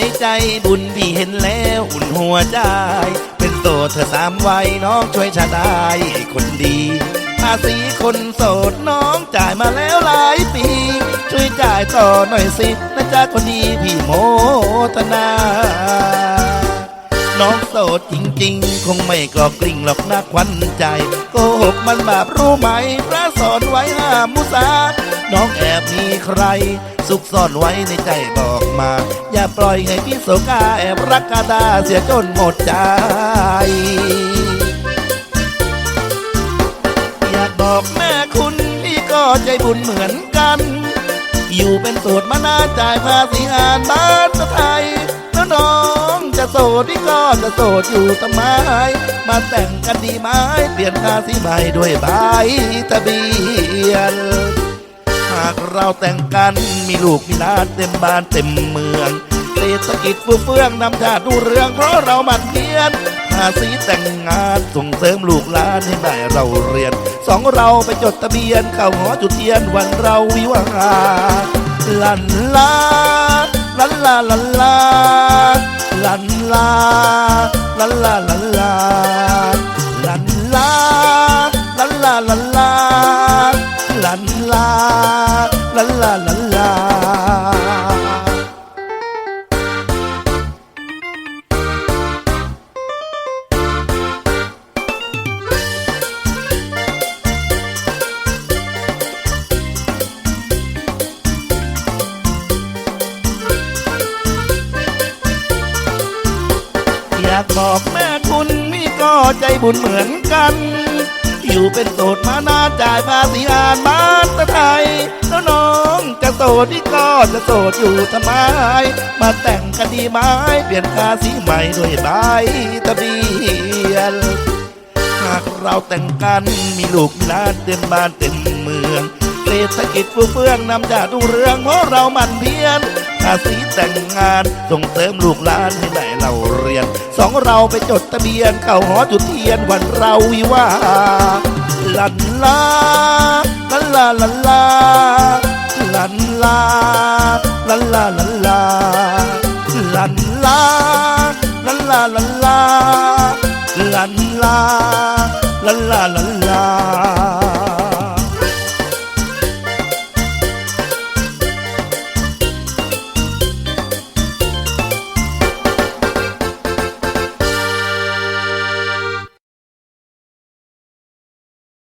ยใจบุญพี่เห็นแล้วอุ่นหัวใจ เป็นโสดเธอสามวัยน้องช่วยชาได้คนดีภาษีคนโสดน้องจ่ายมาแล้วหลายปี ช่วยจ่ายต่อหน่อยสินะจ๊ะคนดีพี่โมทนา น้องโสดจริง ๆ คงไม่กรอกกลิ่งหรอกนะควันใจ โกหกมันบาปรู้ไหม พระสอนไว้ห้ามมุสา น้องแอบมีใคร สุกซ่อนไว้ในใจบอกมา อย่าปล่อยให้พี่โสกาแอบรักกาดาเสียจนหมดใจอยากบอกแม่คุณพี่ก็ใจบุญเหมือนกัน อยู่เป็นโสดมานานจ่ายภาษีงานบ้านไทยแล้วน้องจะโสดพี่ก็ จะโสดอยู่ทำไม มาแต่งกันดีไหมเปลี่ยนภาษีใหม่ด้วยใบทะเบียน หากเราแต่งกันมีลูกมีหลานเต็มบ้านเต็มเมืองเศรษฐกิจฟูเฟื่องนำชาติดูเรื่องเพราะเรามันเพียนภาษีแต่งงานส่งเสริมลูกหลานให้ได้เราเรียน สองเราไปจดทะเบียนเข้าหอจุดเทียนวันเราวิวาลันลาลันลาลันลา நல்லா நல்லா நல்லா ากบอกแม่คุณนี่ก็ใจบุญเหมือนกัน อยู่เป็นโสดมานานจ่ายภาษีอ่านบ้านตะไทยแล้วน้องจะโสดที่ก็จะโสดอยู่ทำไม มาแต่งกันดีไหมเปลี่ยนภาษีใหม่ด้วยใบทะเบียนหากเราแต่งกันมีลูกหลานเต็มบ้านเต็มเมืองเศรษฐกิจฟูเฟื่องนำจากดูเรื่องเพราะเรามันเพียรภาษีแต่งงานส่งเสริมลูกหลานให้ได้เราเรียน สองเราไปจดทะเบียนเข้าหอจุดเทียนวันเราวิวาลันลาลันลาลันลาลันลาลันลาลันลาลันลาลันลาลันลาลันลาลันลาลันลา